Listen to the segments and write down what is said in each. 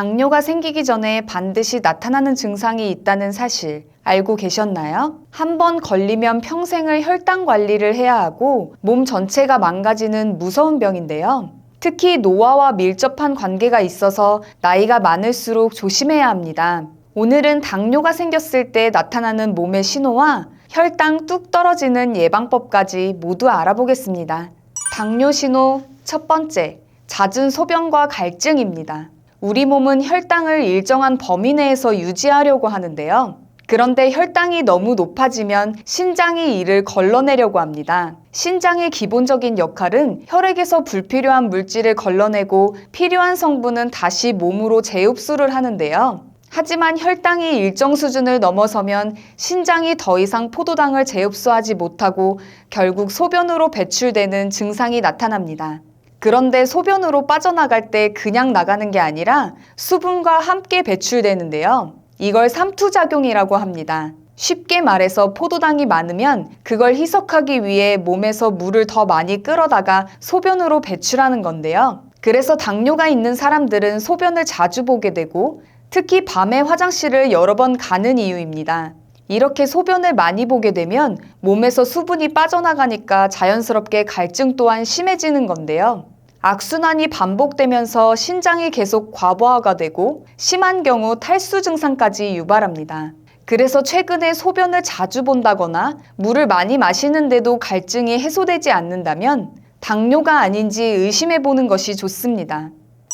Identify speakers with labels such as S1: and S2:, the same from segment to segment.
S1: 당뇨가 생기기 전에 반드시 나타나는 증상이 있다는 사실 알고 계셨나요? 한 번 걸리면 평생을 혈당 관리를 해야 하고 몸 전체가 망가지는 무서운 병인데요. 특히 노화와 밀접한 관계가 있어서 나이가 많을수록 조심해야 합니다. 오늘은 당뇨가 생겼을 때 나타나는 몸의 신호와 혈당 뚝 떨어지는 예방법까지 모두 알아보겠습니다. 당뇨 신호 첫 번째, 잦은 소변과 갈증입니다. 우리 몸은 혈당을 일정한 범위 내에서 유지하려고 하는데요. 그런데 혈당이 너무 높아지면 신장이 이를 걸러내려고 합니다. 신장의 기본적인 역할은 혈액에서 불필요한 물질을 걸러내고 필요한 성분은 다시 몸으로 재흡수를 하는데요. 하지만 혈당이 일정 수준을 넘어서면 신장이 더 이상 포도당을 재흡수하지 못하고 결국 소변으로 배출되는 증상이 나타납니다. 그런데 소변으로 빠져나갈 때 그냥 나가는 게 아니라 수분과 함께 배출되는데요. 이걸 삼투작용이라고 합니다. 쉽게 말해서 포도당이 많으면 그걸 희석하기 위해 몸에서 물을 더 많이 끌어다가 소변으로 배출하는 건데요. 그래서 당뇨가 있는 사람들은 소변을 자주 보게 되고 특히 밤에 화장실을 여러 번 가는 이유입니다. 이렇게 소변을 많이 보게 되면 몸에서 수분이 빠져나가니까 자연스럽게 갈증 또한 심해지는 건데요. 악순환이 반복되면서 신장이 계속 과부하가 되고 심한 경우 탈수 증상까지 유발합니다. 그래서 최근에 소변을 자주 본다거나 물을 많이 마시는데도 갈증이 해소되지 않는다면 당뇨가 아닌지 의심해 보는 것이 좋습니다.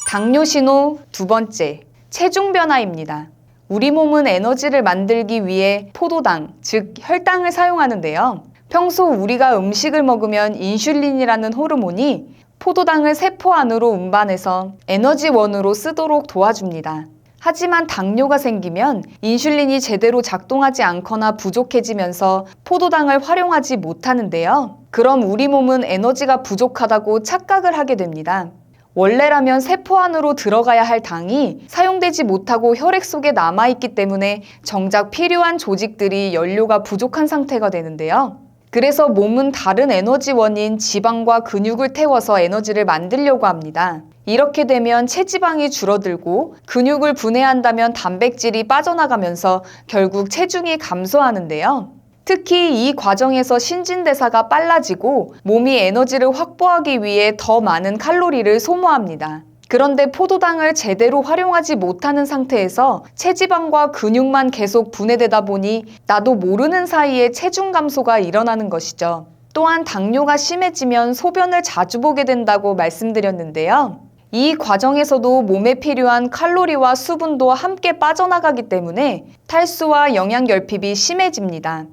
S1: 당뇨 신호 두 번째, 체중 변화입니다. 우리 몸은 에너지를 만들기 위해 포도당, 즉 혈당을 사용하는데요. 평소 우리가 음식을 먹으면 인슐린이라는 호르몬이 포도당을 세포 안으로 운반해서 에너지원으로 쓰도록 도와줍니다. 하지만 당뇨가 생기면 인슐린이 제대로 작동하지 않거나 부족해지면서 포도당을 활용하지 못하는데요. 그럼 우리 몸은 에너지가 부족하다고 착각을 하게 됩니다. 원래라면 세포 안으로 들어가야 할 당이 사용되지 못하고 혈액 속에 남아있기 때문에 정작 필요한 조직들이 연료가 부족한 상태가 되는데요. 그래서 몸은 다른 에너지원인 지방과 근육을 태워서 에너지를 만들려고 합니다. 이렇게 되면 체지방이 줄어들고 근육을 분해한다면 단백질이 빠져나가면서 결국 체중이 감소하는데요. 특히 이 과정에서 신진대사가 빨라지고 몸이 에너지를 확보하기 위해 더 많은 칼로리를 소모합니다. 그런데 포도당을 제대로 활용하지 못하는 상태에서 체지방과 근육만 계속 분해되다 보니 나도 모르는 사이에 체중 감소가 일어나는 것이죠. 또한 당뇨가 심해지면 소변을 자주 보게 된다고 말씀드렸는데요. 이 과정에서도 몸에 필요한 칼로리와 수분도 함께 빠져나가기 때문에 탈수와 영양 결핍이 심해집니다.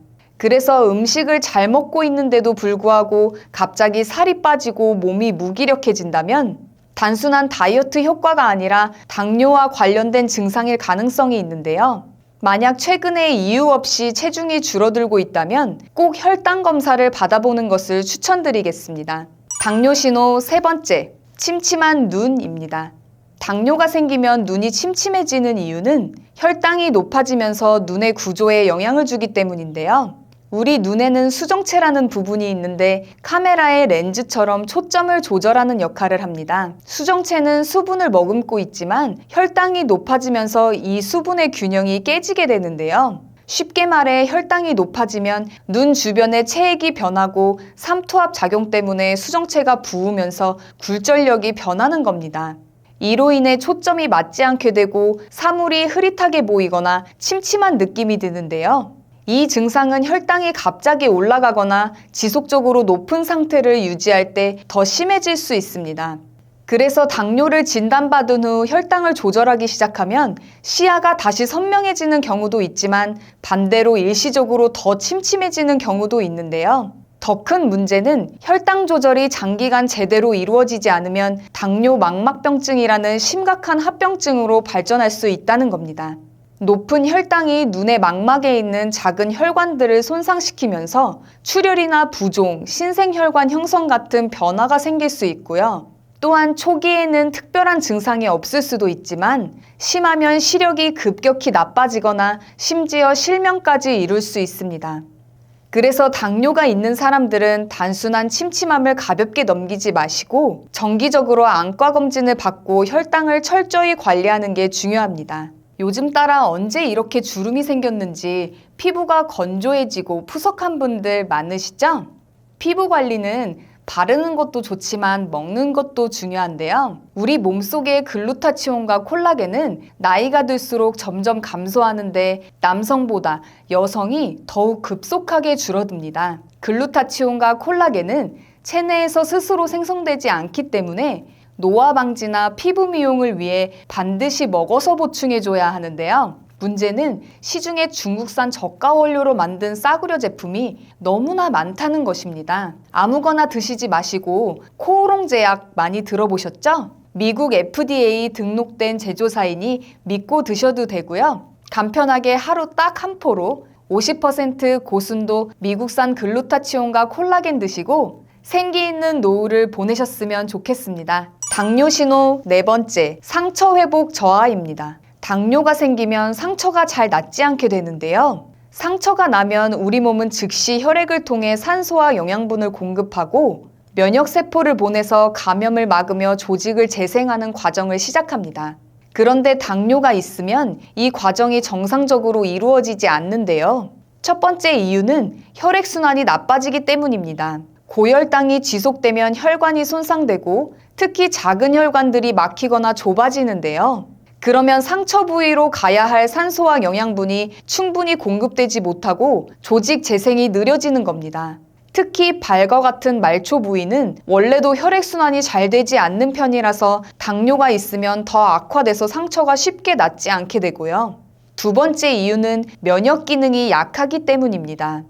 S1: 그래서 음식을 잘 먹고 있는데도 불구하고 갑자기 살이 빠지고 몸이 무기력해진다면 단순한 다이어트 효과가 아니라 당뇨와 관련된 증상일 가능성이 있는데요. 만약 최근에 이유 없이 체중이 줄어들고 있다면 꼭 혈당 검사를 받아보는 것을 추천드리겠습니다. 당뇨 신호 세 번째, 침침한 눈입니다. 당뇨가 생기면 눈이 침침해지는 이유는 혈당이 높아지면서 눈의 구조에 영향을 주기 때문인데요. 우리 눈에는 수정체라는 부분이 있는데 카메라의 렌즈처럼 초점을 조절하는 역할을 합니다. 수정체는 수분을 머금고 있지만 혈당이 높아지면서 이 수분의 균형이 깨지게 되는데요. 쉽게 말해 혈당이 높아지면 눈 주변의 체액이 변하고 삼투압 작용 때문에 수정체가 부으면서 굴절력이 변하는 겁니다. 이로 인해 초점이 맞지 않게 되고 사물이 흐릿하게 보이거나 침침한 느낌이 드는데요. 이 증상은 혈당이 갑자기 올라가거나 지속적으로 높은 상태를 유지할 때 더 심해질 수 있습니다. 그래서 당뇨를 진단받은 후 혈당을 조절하기 시작하면 시야가 다시 선명해지는 경우도 있지만 반대로 일시적으로 더 침침해지는 경우도 있는데요. 더 큰 문제는 혈당 조절이 장기간 제대로 이루어지지 않으면 당뇨 망막병증이라는 심각한 합병증으로 발전할 수 있다는 겁니다. 높은 혈당이 눈의 망막에 있는 작은 혈관들을 손상시키면서 출혈이나 부종, 신생혈관 형성 같은 변화가 생길 수 있고요. 또한 초기에는 특별한 증상이 없을 수도 있지만 심하면 시력이 급격히 나빠지거나 심지어 실명까지 이룰 수 있습니다. 그래서 당뇨가 있는 사람들은 단순한 침침함을 가볍게 넘기지 마시고 정기적으로 안과 검진을 받고 혈당을 철저히 관리하는 게 중요합니다. 요즘 따라 언제 이렇게 주름이 생겼는지 피부가 건조해지고 푸석한 분들 많으시죠? 피부 관리는 바르는 것도 좋지만 먹는 것도 중요한데요. 우리 몸속의 글루타치온과 콜라겐은 나이가 들수록 점점 감소하는데 남성보다 여성이 더욱 급속하게 줄어듭니다. 글루타치온과 콜라겐은 체내에서 스스로 생성되지 않기 때문에 노화 방지나 피부 미용을 위해 반드시 먹어서 보충해줘야 하는데요. 문제는 시중에 중국산 저가 원료로 만든 싸구려 제품이 너무나 많다는 것입니다. 아무거나 드시지 마시고 코오롱 제약 많이 들어보셨죠? 미국 FDA 등록된 제조사이니 믿고 드셔도 되고요. 간편하게 하루 딱 한 포로 50% 고순도 미국산 글루타치온과 콜라겐 드시고 생기 있는 노후를 보내셨으면 좋겠습니다. 당뇨 신호 네 번째, 상처 회복 저하입니다. 당뇨가 생기면 상처가 잘 낫지 않게 되는데요. 상처가 나면 우리 몸은 즉시 혈액을 통해 산소와 영양분을 공급하고 면역 세포를 보내서 감염을 막으며 조직을 재생하는 과정을 시작합니다. 그런데 당뇨가 있으면 이 과정이 정상적으로 이루어지지 않는데요. 첫 번째 이유는 혈액순환이 나빠지기 때문입니다. 고혈당이 지속되면 혈관이 손상되고 특히 작은 혈관들이 막히거나 좁아지는데요. 그러면 상처 부위로 가야 할 산소와 영양분이 충분히 공급되지 못하고 조직 재생이 느려지는 겁니다. 특히 발과 같은 말초 부위는 원래도 혈액순환이 잘 되지 않는 편이라서 당뇨가 있으면 더 악화돼서 상처가 쉽게 낫지 않게 되고요. 두 번째 이유는 면역 기능이 약하기 때문입니다.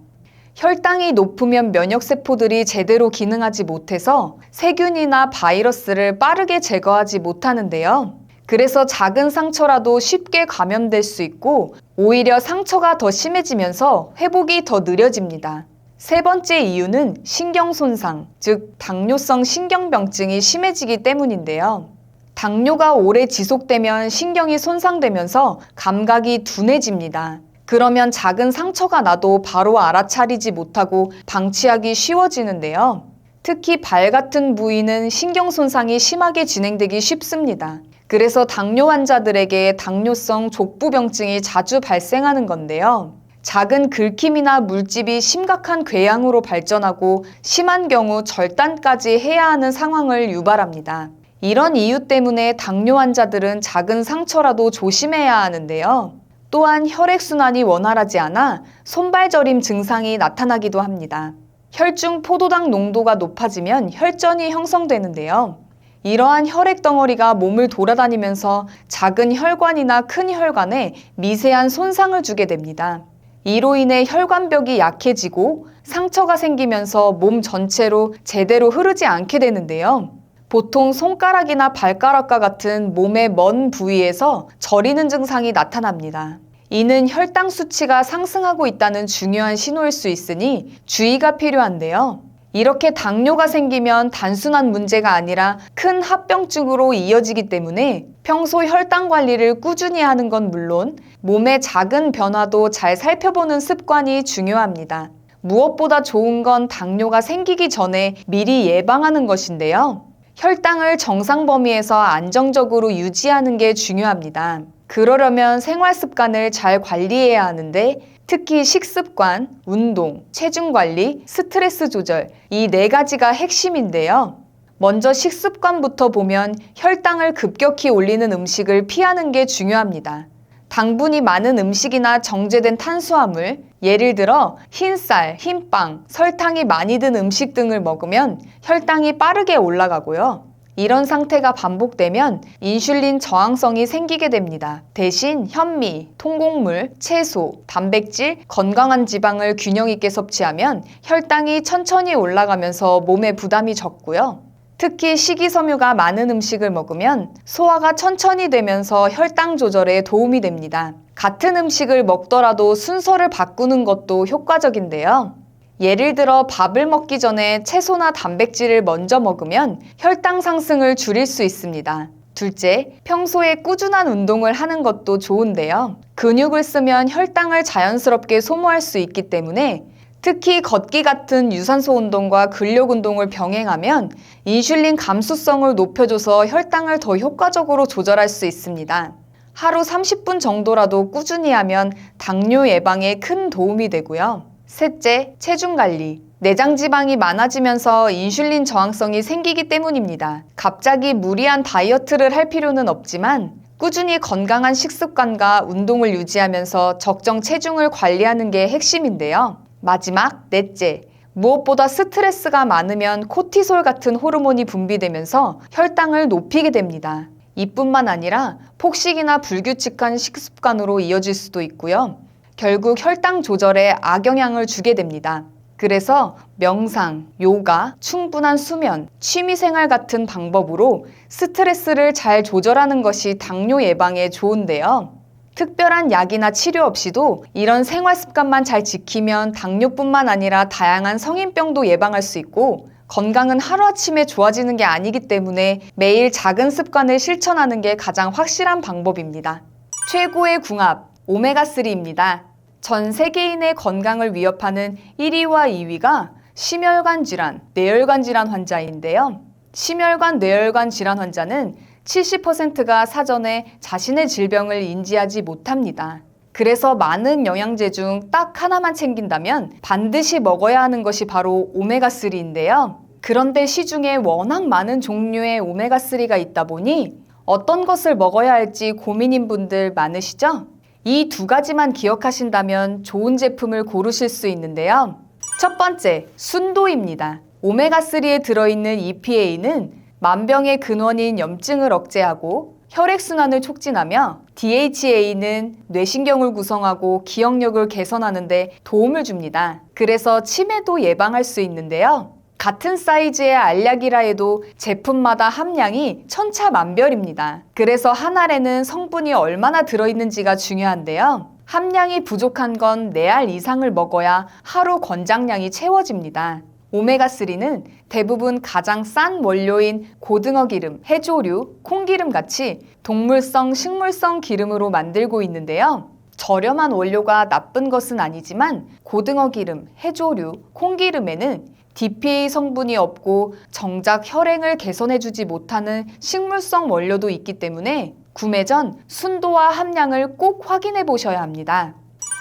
S1: 혈당이 높으면 면역세포들이 제대로 기능하지 못해서 세균이나 바이러스를 빠르게 제거하지 못하는데요. 그래서 작은 상처라도 쉽게 감염될 수 있고 오히려 상처가 더 심해지면서 회복이 더 느려집니다. 세 번째 이유는 신경손상, 즉 당뇨성 신경병증이 심해지기 때문인데요. 당뇨가 오래 지속되면 신경이 손상되면서 감각이 둔해집니다. 그러면 작은 상처가 나도 바로 알아차리지 못하고 방치하기 쉬워지는데요. 특히 발 같은 부위는 신경 손상이 심하게 진행되기 쉽습니다. 그래서 당뇨 환자들에게 당뇨성 족부병증이 자주 발생하는 건데요. 작은 긁힘이나 물집이 심각한 궤양으로 발전하고 심한 경우 절단까지 해야 하는 상황을 유발합니다. 이런 이유 때문에 당뇨 환자들은 작은 상처라도 조심해야 하는데요. 또한 혈액순환이 원활하지 않아 손발저림 증상이 나타나기도 합니다. 혈중 포도당 농도가 높아지면 혈전이 형성되는데요. 이러한 혈액 덩어리가 몸을 돌아다니면서 작은 혈관이나 큰 혈관에 미세한 손상을 주게 됩니다. 이로 인해 혈관벽이 약해지고 상처가 생기면서 몸 전체로 제대로 흐르지 않게 되는데요. 보통 손가락이나 발가락과 같은 몸의 먼 부위에서 저리는 증상이 나타납니다. 이는 혈당 수치가 상승하고 있다는 중요한 신호일 수 있으니 주의가 필요한데요. 이렇게 당뇨가 생기면 단순한 문제가 아니라 큰 합병증으로 이어지기 때문에 평소 혈당 관리를 꾸준히 하는 건 물론 몸의 작은 변화도 잘 살펴보는 습관이 중요합니다. 무엇보다 좋은 건 당뇨가 생기기 전에 미리 예방하는 것인데요. 혈당을 정상 범위에서 안정적으로 유지하는 게 중요합니다. 그러려면 생활 습관을 잘 관리해야 하는데 특히 식습관, 운동, 체중 관리, 스트레스 조절 이 네 가지가 핵심인데요. 먼저 식습관부터 보면 혈당을 급격히 올리는 음식을 피하는 게 중요합니다. 당분이 많은 음식이나 정제된 탄수화물, 예를 들어 흰쌀, 흰빵, 설탕이 많이 든 음식 등을 먹으면 혈당이 빠르게 올라가고요. 이런 상태가 반복되면 인슐린 저항성이 생기게 됩니다. 대신 현미, 통곡물, 채소, 단백질, 건강한 지방을 균형 있게 섭취하면 혈당이 천천히 올라가면서 몸에 부담이 적고요. 특히 식이섬유가 많은 음식을 먹으면 소화가 천천히 되면서 혈당 조절에 도움이 됩니다. 같은 음식을 먹더라도 순서를 바꾸는 것도 효과적인데요. 예를 들어 밥을 먹기 전에 채소나 단백질을 먼저 먹으면 혈당 상승을 줄일 수 있습니다. 둘째, 평소에 꾸준한 운동을 하는 것도 좋은데요. 근육을 쓰면 혈당을 자연스럽게 소모할 수 있기 때문에 특히 걷기 같은 유산소 운동과 근력 운동을 병행하면 인슐린 감수성을 높여줘서 혈당을 더 효과적으로 조절할 수 있습니다. 하루 30분 정도라도 꾸준히 하면 당뇨 예방에 큰 도움이 되고요. 셋째, 체중 관리. 내장 지방이 많아지면서 인슐린 저항성이 생기기 때문입니다. 갑자기 무리한 다이어트를 할 필요는 없지만 꾸준히 건강한 식습관과 운동을 유지하면서 적정 체중을 관리하는 게 핵심인데요. 마지막, 넷째. 무엇보다 스트레스가 많으면 코티솔 같은 호르몬이 분비되면서 혈당을 높이게 됩니다. 이뿐만 아니라 폭식이나 불규칙한 식습관으로 이어질 수도 있고요. 결국 혈당 조절에 악영향을 주게 됩니다. 그래서 명상, 요가, 충분한 수면, 취미생활 같은 방법으로 스트레스를 잘 조절하는 것이 당뇨 예방에 좋은데요. 특별한 약이나 치료 없이도 이런 생활 습관만 잘 지키면 당뇨뿐만 아니라 다양한 성인병도 예방할 수 있고 건강은 하루아침에 좋아지는 게 아니기 때문에 매일 작은 습관을 실천하는 게 가장 확실한 방법입니다. 최고의 궁합, 오메가3입니다. 전 세계인의 건강을 위협하는 1위와 2위가 심혈관 질환, 뇌혈관 질환 환자인데요. 심혈관, 뇌혈관 질환 환자는 70%가 사전에 자신의 질병을 인지하지 못합니다. 그래서 많은 영양제 중 딱 하나만 챙긴다면 반드시 먹어야 하는 것이 바로 오메가3인데요. 그런데 시중에 워낙 많은 종류의 오메가3가 있다 보니 어떤 것을 먹어야 할지 고민인 분들 많으시죠? 이 두 가지만 기억하신다면 좋은 제품을 고르실 수 있는데요. 첫 번째, 순도입니다. 오메가3에 들어있는 EPA는 만병의 근원인 염증을 억제하고 혈액순환을 촉진하며 DHA는 뇌신경을 구성하고 기억력을 개선하는데 도움을 줍니다. 그래서 치매도 예방할 수 있는데요. 같은 사이즈의 알약이라 해도 제품마다 함량이 천차만별입니다. 그래서 한 알에는 성분이 얼마나 들어있는지가 중요한데요. 함량이 부족한 건 4알 이상을 먹어야 하루 권장량이 채워집니다. 오메가3는 대부분 가장 싼 원료인 고등어 기름, 해조류, 콩기름 같이 동물성, 식물성 기름으로 만들고 있는데요. 저렴한 원료가 나쁜 것은 아니지만 고등어 기름, 해조류, 콩기름에는 DPA 성분이 없고 정작 혈행을 개선해주지 못하는 식물성 원료도 있기 때문에 구매 전 순도와 함량을 꼭 확인해 보셔야 합니다.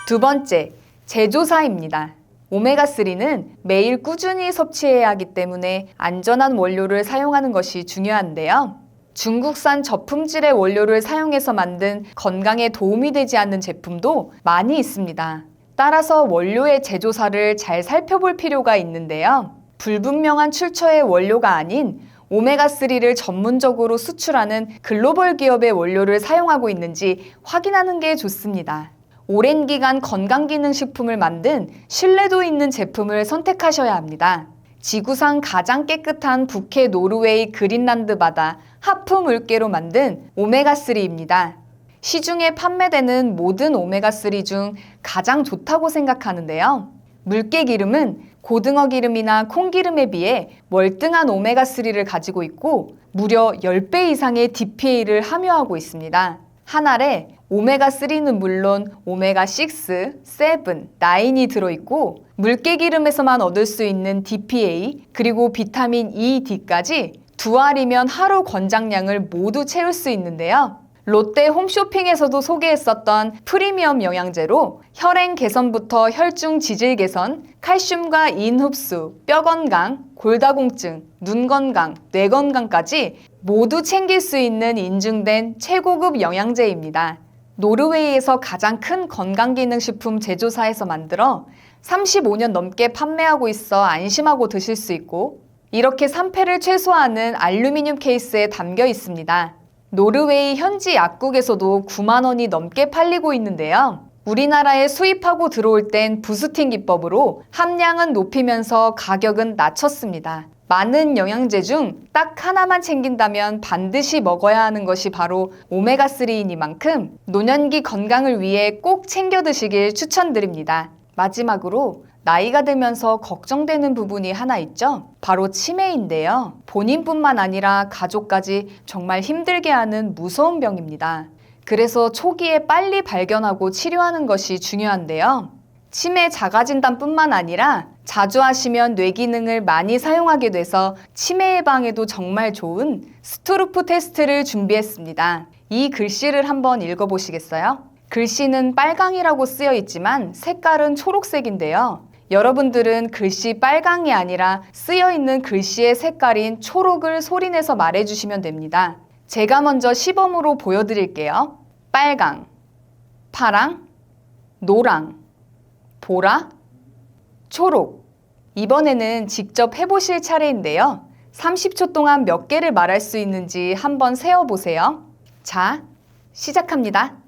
S1: 두 번째, 제조사입니다. 오메가3는 매일 꾸준히 섭취해야 하기 때문에 안전한 원료를 사용하는 것이 중요한데요. 중국산 저품질의 원료를 사용해서 만든 건강에 도움이 되지 않는 제품도 많이 있습니다. 따라서 원료의 제조사를 잘 살펴볼 필요가 있는데요. 불분명한 출처의 원료가 아닌 오메가3를 전문적으로 수출하는 글로벌 기업의 원료를 사용하고 있는지 확인하는 게 좋습니다. 오랜 기간 건강기능식품을 만든 신뢰도 있는 제품을 선택하셔야 합니다. 지구상 가장 깨끗한 북해 노르웨이 그린란드 바다 하프 물개로 만든 오메가3입니다. 시중에 판매되는 모든 오메가3 중 가장 좋다고 생각하는데요. 물개 기름은 고등어 기름이나 콩기름에 비해 월등한 오메가3를 가지고 있고 무려 10배 이상의 DPA를 함유하고 있습니다. 한 알에 오메가3는 물론 오메가6, 7, 9이 들어있고 물개기름에서만 얻을 수 있는 DPA 그리고 비타민 E, D까지 두 알이면 하루 권장량을 모두 채울 수 있는데요. 롯데 홈쇼핑에서도 소개했었던 프리미엄 영양제로 혈행 개선부터 혈중 지질 개선, 칼슘과 인 흡수, 뼈 건강, 골다공증, 눈 건강, 뇌 건강까지 모두 챙길 수 있는 인증된 최고급 영양제입니다. 노르웨이에서 가장 큰 건강기능식품 제조사에서 만들어 35년 넘게 판매하고 있어 안심하고 드실 수 있고 이렇게 산패를 최소화하는 알루미늄 케이스에 담겨 있습니다. 노르웨이 현지 약국에서도 9만 원이 넘게 팔리고 있는데요. 우리나라에 수입하고 들어올 땐 부스팅 기법으로 함량은 높이면서 가격은 낮췄습니다. 많은 영양제 중 딱 하나만 챙긴다면 반드시 먹어야 하는 것이 바로 오메가3이니만큼 노년기 건강을 위해 꼭 챙겨 드시길 추천드립니다. 마지막으로 나이가 들면서 걱정되는 부분이 하나 있죠? 바로 치매인데요. 본인뿐만 아니라 가족까지 정말 힘들게 하는 무서운 병입니다. 그래서 초기에 빨리 발견하고 치료하는 것이 중요한데요. 치매 자가 진단뿐만 아니라 자주 하시면 뇌 기능을 많이 사용하게 돼서 치매 예방에도 정말 좋은 스토르프 테스트를 준비했습니다. 이 글씨를 한번 읽어보시겠어요? 글씨는 빨강이라고 쓰여 있지만 색깔은 초록색인데요. 여러분들은 글씨 빨강이 아니라 쓰여 있는 글씨의 색깔인 초록을 소리내서 말해주시면 됩니다. 제가 먼저 시범으로 보여드릴게요. 빨강, 파랑, 노랑, 보라, 초록. 이번에는 직접 해보실 차례인데요. 30초 동안 몇 개를 말할 수 있는지 한번 세어보세요. 자, 시작합니다.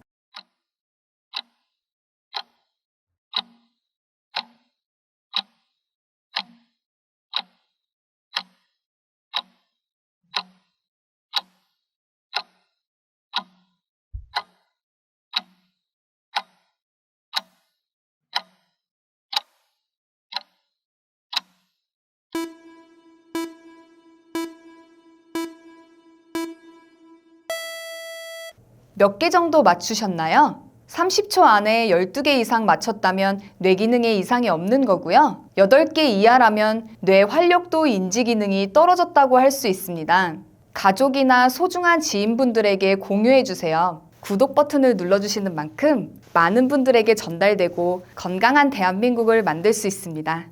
S1: 몇 개 정도 맞추셨나요? 30초 안에 12개 이상 맞췄다면 뇌 기능에 이상이 없는 거고요. 8개 이하라면 뇌 활력도 인지 기능이 떨어졌다고 할 수 있습니다. 가족이나 소중한 지인분들에게 공유해 주세요. 구독 버튼을 눌러주시는 만큼 많은 분들에게 전달되고 건강한 대한민국을 만들 수 있습니다.